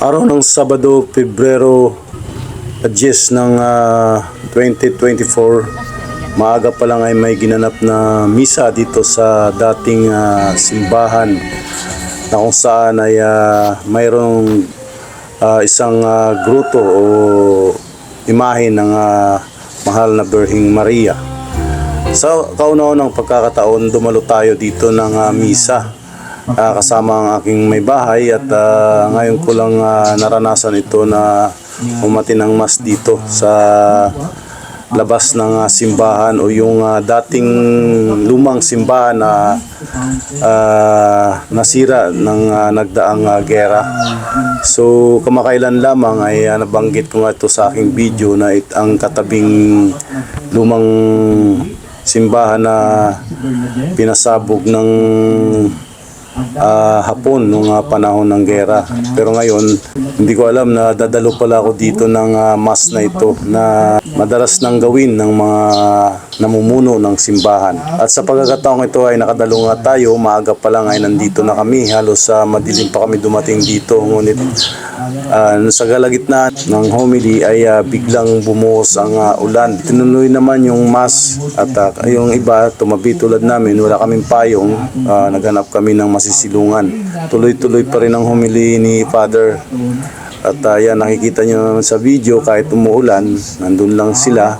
Araw ng Sabado, Pebrero 10 ng ah, 2024, maaga pa lang ay may ginanap na misa dito sa dating ah, simbahan na kung saan ay ah, mayroong ah, isang ah, gruto o imahe ng ah, mahal na Birhing Maria. Sa kauna-unang pagkakataon, dumalo tayo dito ng ah, misa Ah, kasama ang aking may bahay at ah, ngayon ko lang ah, naranasan ito na umati ng mas dito sa labas ng ah, simbahan o yung ah, dating lumang simbahan na ah, nasira ng ah, nagdaang ah, gera. So kamakailan lamang ay ah, nabanggit ko nga ito sa aking video na it, ang katabing lumang simbahan na pinasabog ng ah, hapon nung ah, panahon ng gera. Pero ngayon, hindi ko alam na dadalo pala ako dito ng ah, mas na ito na madalas nang gawin ng mga namumuno ng simbahan. At sa pagkakataong ito ay nakadalo nga tayo, maaga pa lang ay nandito na kami. Halos sa madilim pa kami dumating dito. Ngunit ah, sa galagitnaan ng homily ay ah, biglang bumuhos ang ah, ulan. Tinuloy naman yung mas at ah, yung iba tumabi tulad namin, wala kaming payong, ah, naghanap kami ng masisilungan. Tuloy-tuloy pa rin ang homily ni Father. At ah, yan, nakikita nyo naman sa video, kahit umuulan, nandun lang sila.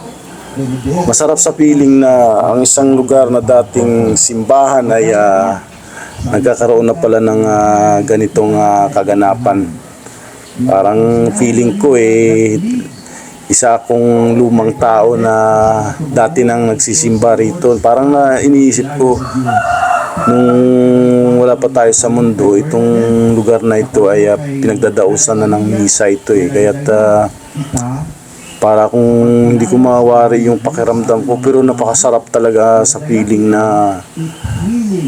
Masarap sa feeling na ang isang lugar na dating simbahan ay ah, nagkakaroon na pala ng ah, ganitong ah, kaganapan. Parang feeling ko eh, isa akong lumang tao na dati nang nagsisimba rito. Parang na iniisip ko, nung wala pa tayo sa mundo, itong lugar na ito ay ah, pinagdadausan na ng misa ito eh. Kaya't ah, para kung hindi ko mawari yung pakiramdam ko pero napakasarap talaga sa feeling na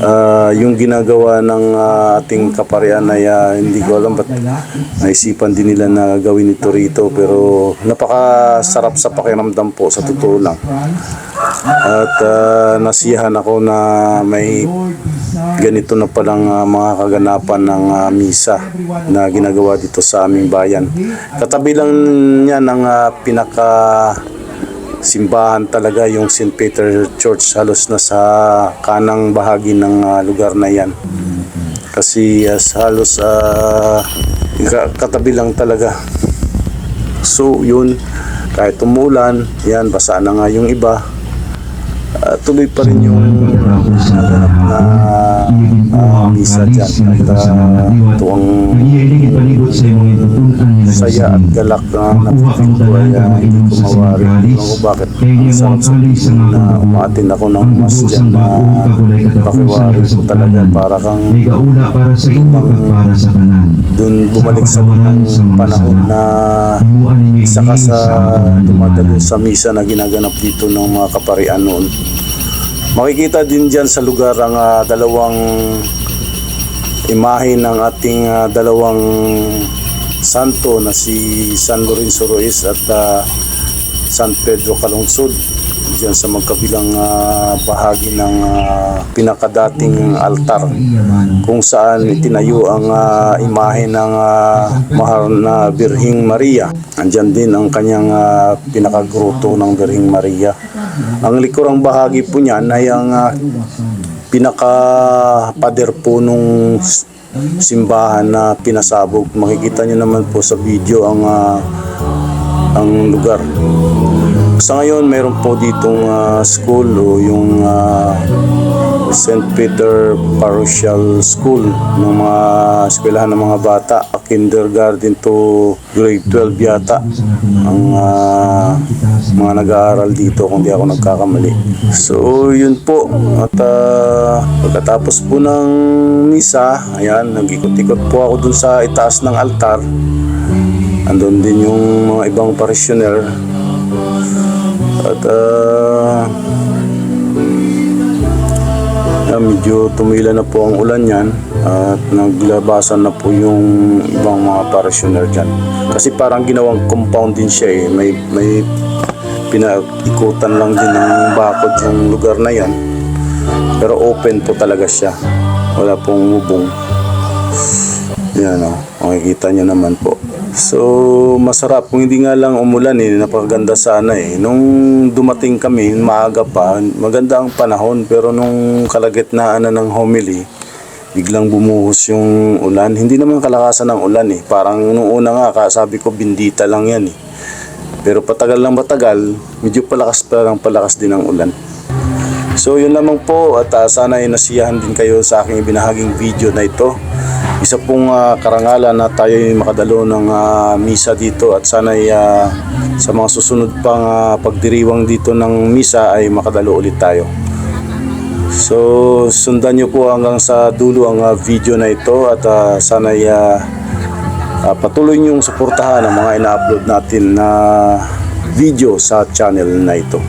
ah, yung ginagawa ng ah, ating kaparian ay ah, hindi ko alam ba't naisipan din nila na gawin ito rito pero napakasarap sa pakiramdam po sa totoo lang. At ah, nasiyahan ako na may ganito na palang ah, mga kaganapan ng ah, misa na ginagawa dito sa aming bayan. Katabi lang niya ng ah, pinaka simbahan talaga yung St. Peter Church halos na sa kanang bahagi ng ah, lugar na yan. Kasi as halos ka- katabi lang talaga. So yun, kahit umulan, yan, basa na nga yung iba. Ah, tuloy pa rin yung naganap na ah, misa dyan. At ah, ito ang saya at galak na ko ay hindi ko mawari. Ko bakit ang sarap na umaatin ako ng mas dyan na pakiwari ko talaga para kang dun bumalik sa panahon na isa ka sa dumadalo sa misa na ginaganap dito ng mga kaparian noon. Makikita din dyan sa lugar ang ah, dalawang imahe ng ating ah, dalawang santo na si San Lorenzo Ruiz at ah, San Pedro Calungsod dyan sa magkabilang ah, bahagi ng ah, pinakadating altar kung saan itinayo ang ah, imahe ng ah, mahal na Birhing Maria. Andyan din ang kanyang ah, pinakagruto ng Birhing Maria. Ang likurang bahagi po niyan ay ang ah, pinaka-pader po nung simbahan na pinasabog. Makikita niyo naman po sa video ang ah, ang lugar. Sa ngayon, mayroon po ditong ah, school o yung ah, St. Peter Parochial School ng mga eskwelahan ng mga bata. Kindergarten to grade 12 yata ang ah, mga nag-aaral dito kung di ako nagkakamali. So, yun po. At ah, pagkatapos po ng misa, ayan, nag-ikot-ikot po ako dun sa itaas ng altar. Andun din yung mga ibang parishioner. At ah, ah, medyo tumila na po ang ulan yan at naglabasan na po yung ibang mga parishioner dyan. Kasi parang ginawang compound din siya eh. May, may pinaikutan lang din ng bakod yung lugar na yan. Pero open po talaga siya. Wala pong bubong. Yan o, makikita nyo naman po. So, masarap. Kung hindi nga lang umulan eh, napakaganda sana eh. Nung dumating kami, maaga pa, maganda ang panahon. Pero nung kalagitnaan na ng homily, biglang bumuhos yung ulan. Hindi naman kalakasan ng ulan eh. Parang nung una nga, ka- sabi ko, bindita lang yan eh. Pero patagal lang patagal, medyo palakas pa lang palakas din ang ulan. So yun lamang po at ah, sana ay nasiyahan din kayo sa aking ibinahaging video na ito. Isa pong ah, karangalan na tayo ay makadalo ng ah, misa dito at sana ay ah, sa mga susunod pang ah, pagdiriwang dito ng misa ay makadalo ulit tayo. So sundan nyo po hanggang sa dulo ang ah, video na ito at ah, sana ay ah, ah, patuloy niyong suportahan ang mga ina-upload natin na video sa channel na ito.